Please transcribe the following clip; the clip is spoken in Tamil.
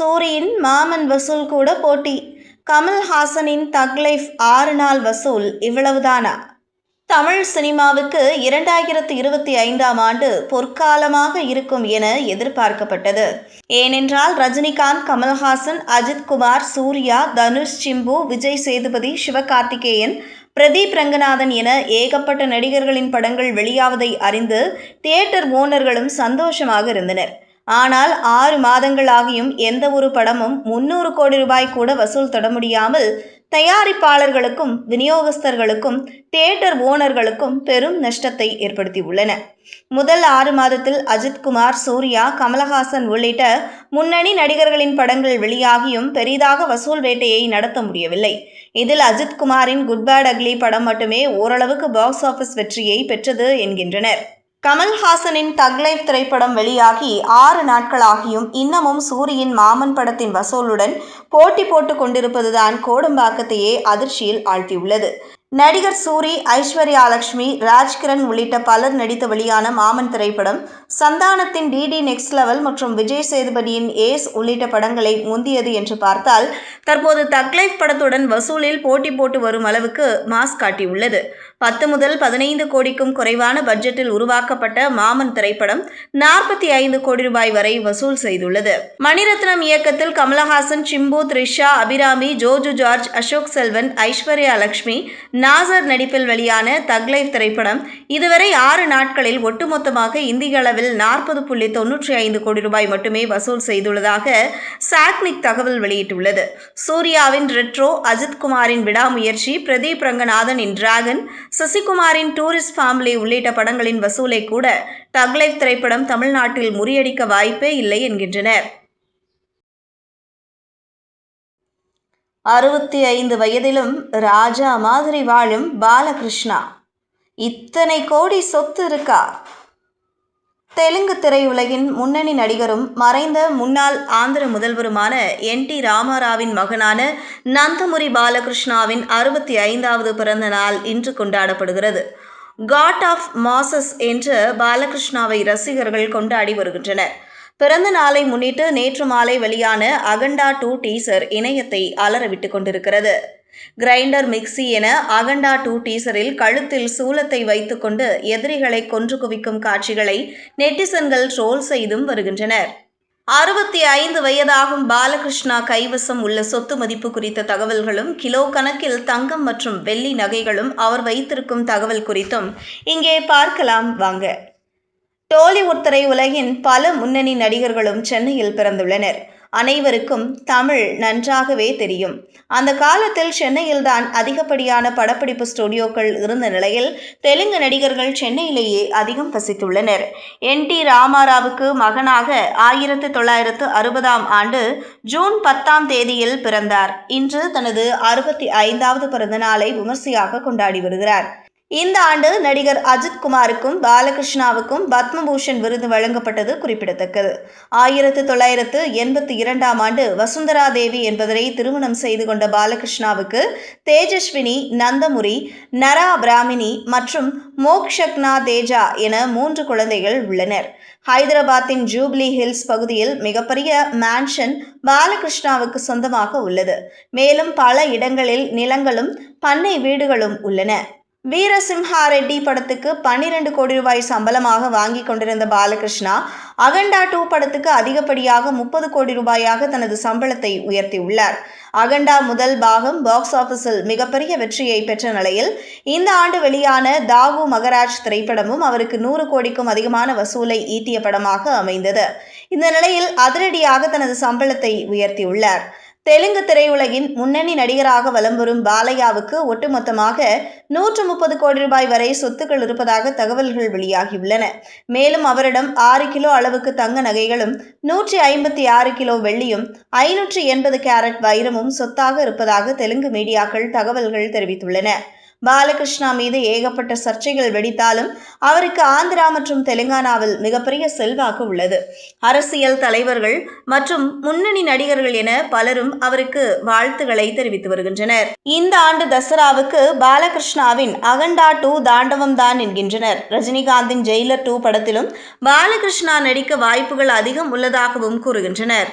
சூரியின் மாமன் வசூல் கூட போட்டி. கமல்ஹாசனின் தக் லைஃப் ஆறு நாள் வசூல் இவ்வளவுதானா? தமிழ் சினிமாவுக்கு இரண்டாயிரத்து இருபத்தி ஐந்தாம் ஆண்டு பொற்காலமாக இருக்கும் என எதிர்பார்க்கப்பட்டது. ஏனென்றால் ரஜினிகாந்த் கமல்ஹாசன் அஜித் குமார் சூர்யா தனுஷ் சிம்பு விஜய் சேதுபதி சிவகார்த்திகேயன் பிரதீப் ரங்கநாதன் என ஏகப்பட்ட நடிகர்களின் படங்கள் வெளியாவதை அறிந்து தியேட்டர் ஓனர்களும் சந்தோஷமாக இருந்தனர். ஆனால் ஆறு மாதங்களாகியும் எந்த ஒரு படமும் முன்னூறு கோடி ரூபாய் கூட வசூல் தொட முடியாமல் தயாரிப்பாளர்களுக்கும் விநியோகஸ்தர்களுக்கும் தியேட்டர் ஓனர்களுக்கும் பெரும் நஷ்டத்தை ஏற்படுத்தியுள்ளன. முதல் ஆறு மாதத்தில் அஜித்குமார் சூர்யா கமலஹாசன் உள்ளிட்ட முன்னணி நடிகர்களின் படங்கள் வெளியாகியும் பெரிதாக வசூல் வேட்டையை நடத்த முடியவில்லை. இதில் அஜித்குமாரின் குட் பேட் அக்லி படம் மட்டுமே ஓரளவுக்கு பாக்ஸ் ஆஃபீஸ் வெற்றியை பெற்றது என்கின்றனர். கமல்ஹாசனின் தக்லைஃப் திரைப்படம் வெளியாகி ஆறு நாட்களாகியும் இன்னமும் சூரியின் மாமன் படத்தின் வசூலுடன் போட்டி போட்டு கொண்டிருப்பதுதான் கோடம்பாக்கத்தையே அதிர்ச்சியில் ஆழ்த்தியுள்ளது. நடிகர் சூரி ஐஸ்வர்யா லட்சுமி ராஜ்கிரண் உள்ளிட்ட பலர் நடித்து வெளியான மாமன் திரைப்படம் சந்தானத்தின் டிடி நெக்ஸ்ட் லெவல் மற்றும் விஜய் சேதுபதியின் ஏஸ் உள்ளிட்ட படங்களை முந்தியது என்று பார்த்தால் தற்போது தக்லைஃப் படத்துடன் வசூலில் போட்டி போட்டு வரும் அளவுக்கு மாஸ் காட்டியுள்ளது. பத்து முதல் பதினைந்து கோடிக்கும் குறைவான பட்ஜெட்டில் உருவாக்கப்பட்ட மாமன் திரைப்படம் நாற்பத்தி ஐந்து கோடி ரூபாய் வரை வசூல் செய்துள்ளது. மணிரத்னம் இயக்கத்தில் கமலஹாசன் சிம்பு த்ரிஷா அபிராமி ஜோஜு ஜார்ஜ் அசோக் செல்வன் ஐஸ்வர்யா லட்சுமி நாசர் நடிப்பில் வெளியான தக்லைஃப் திரைப்படம் இதுவரை ஆறு நாட்களில் ஒட்டுமொத்தமாக இந்திய அளவில் நாற்பது புள்ளி தொன்னூற்றி ஐந்து கோடி ரூபாய் மட்டுமே வசூல் செய்துள்ளதாக சாக்னிக் தகவல் வெளியிட்டுள்ளது. சூர்யாவின் ரெட்ரோ அஜித்குமாரின் விடாமுயற்சி பிரதீப் ரங்கநாதனின் டிராகன் சசிகுமாரின் டூரிஸ்ட் ஃபேமிலி உள்ளிட்ட படங்களின் வசூலை கூட தக்லைஃப் திரைப்படம் தமிழ்நாட்டில் முறியடிக்க வாய்ப்பே இல்லை என்கின்றனர். அறுபத்தி ஐந்து வயதிலும் ராஜா மாதிரி வாழும் பாலகிருஷ்ணா. இத்தனை கோடி சொத்து இருக்கா? தெலுங்கு திரையுலகின் முன்னணி நடிகரும் மறைந்த முன்னாள் ஆந்திர முதல்வருமான என் டி ராமாராவின் மகனான நந்தமுரி பாலகிருஷ்ணாவின் அறுபத்தி ஐந்தாவது பிறந்த நாள் இன்று கொண்டாடப்படுகிறது. காட் ஆஃப் மாசஸ் என்ற பாலகிருஷ்ணாவை ரசிகர்கள் கொண்டாடி வருகின்றனர். பிறந்த நாளை முன்னிட்டு நேற்று மாலை வெளியான அகண்டா டூ டீசர் இணையத்தை அலறவிட்டு கொண்டிருக்கிறது. கிரைண்டர் மிக்சி என அகண்டா டூ டீசரில் கழுத்தில் சூலத்தை வைத்துக்கொண்டு எதிரிகளை கொன்று குவிக்கும் காட்சிகளை நெட்டிசன்கள் ட்ரோல் செய்தும் வருகின்றனர். அறுபத்தி ஐந்து வயதாகும் பாலகிருஷ்ணா கைவசம் உள்ள சொத்து மதிப்பு குறித்த தகவல்களும் கிலோ கணக்கில் தங்கம் மற்றும் வெள்ளி நகைகளும் அவர் வைத்திருக்கும் தகவல் குறித்தும் இங்கே பார்க்கலாம் வாங்க. டோலிவுட் திரையுலகின் பல முன்னணி நடிகர்களும் சென்னையில் பிறந்துள்ளனர். அனைவருக்கும் தமிழ் நன்றாகவே தெரியும். அந்த காலத்தில் சென்னையில்தான் அதிகப்படியான படப்பிடிப்பு ஸ்டுடியோக்கள் இருந்த நிலையில் தெலுங்கு நடிகர்கள் சென்னையிலேயே அதிகம் வசித்துள்ளனர். என். டி. ராமாராவுக்கு மகனாக ஆயிரத்து தொள்ளாயிரத்து அறுபதாம் ஆண்டு ஜூன் பத்தாம் தேதியில் பிறந்தார். இன்று தனது அறுபத்தி ஐந்தாவது பிறந்தநாளை விமர்சையாக கொண்டாடி வருகிறார். இந்த ஆண்டு நடிகர் அஜித் குமாருக்கும் பாலகிருஷ்ணாவுக்கும் பத்மபூஷன் விருது வழங்கப்பட்டது குறிப்பிடத்தக்கது. ஆயிரத்து தொள்ளாயிரத்து எண்பத்தி இரண்டாம் ஆண்டு வசுந்தரா தேவி என்பதனை திருமணம் செய்து கொண்ட பாலகிருஷ்ணாவுக்கு தேஜஸ்வினி நந்தமுரி நரா பிராமினி மற்றும் மோக்ஷக்னா தேஜா என மூன்று குழந்தைகள் உள்ளனர். ஹைதராபாத்தின் ஜூப்ளி ஹில்ஸ் பகுதியில் மிகப்பெரிய மேன்ஷன் பாலகிருஷ்ணாவுக்கு சொந்தமாக உள்ளது. மேலும் பல இடங்களில் நிலங்களும் பண்ணை வீடுகளும் உள்ளன. வீரசிம்ஹா ரெட்டி படத்துக்கு பன்னிரண்டு கோடி ரூபாய் சம்பளமாக வாங்கி கொண்டிருந்த பாலகிருஷ்ணா அகண்டா டூ படத்துக்கு அதிகப்படியாக முப்பது கோடி ரூபாயாக தனது சம்பளத்தை உயர்த்தியுள்ளார். அகண்டா முதல் பாகம் பாக்ஸ் ஆஃபீஸில் மிகப்பெரிய வெற்றியை பெற்ற நிலையில் இந்த ஆண்டு வெளியான தாவு மகராஜ் திரைப்படமும் அவருக்கு நூறு கோடிக்கும் அதிகமான வசூலை ஈட்டிய படமாக அமைந்தது. இந்த நிலையில் அதிரடியாக தனது சம்பளத்தை உயர்த்தியுள்ளார். தெலுங்கு திரையுலகின் முன்னணி நடிகராக வலம் வரும் பாலையாவுக்கு ஒட்டுமொத்தமாக நூற்று முப்பது கோடி ரூபாய் வரை சொத்துக்கள் இருப்பதாக தகவல்கள் வெளியாகியுள்ளன. மேலும் அவரிடம் ஆறு கிலோ அளவுக்கு தங்க நகைகளும் நூற்றி ஐம்பத்தி ஆறு கிலோ வெள்ளியும் ஐநூற்றி எண்பது கேரட் வைரமும் சொத்தாக இருப்பதாக தெலுங்கு மீடியாக்கள் தகவல்கள் தெரிவித்துள்ளன. பாலகிருஷ்ணா மீது ஏகப்பட்ட சர்ச்சைகள் வெடித்தாலும் அவருக்கு ஆந்திரா மற்றும் தெலுங்கானாவில் மிகப்பெரிய செல்வாக்கு உள்ளது. அரசியல் தலைவர்கள் மற்றும் முன்னணி நடிகர்கள் என பலரும் அவருக்கு வாழ்த்துக்களை தெரிவித்து வருகின்றனர். இந்த ஆண்டு தசராவுக்கு பாலகிருஷ்ணாவின் அகண்டா டூ தாண்டவம் தான் என்கின்றனர். ரஜினிகாந்தின் ஜெயிலர் டூ படத்திலும் பாலகிருஷ்ணா நடிக்க வாய்ப்புகள் அதிகம் உள்ளதாகவும் கூறுகின்றனர்.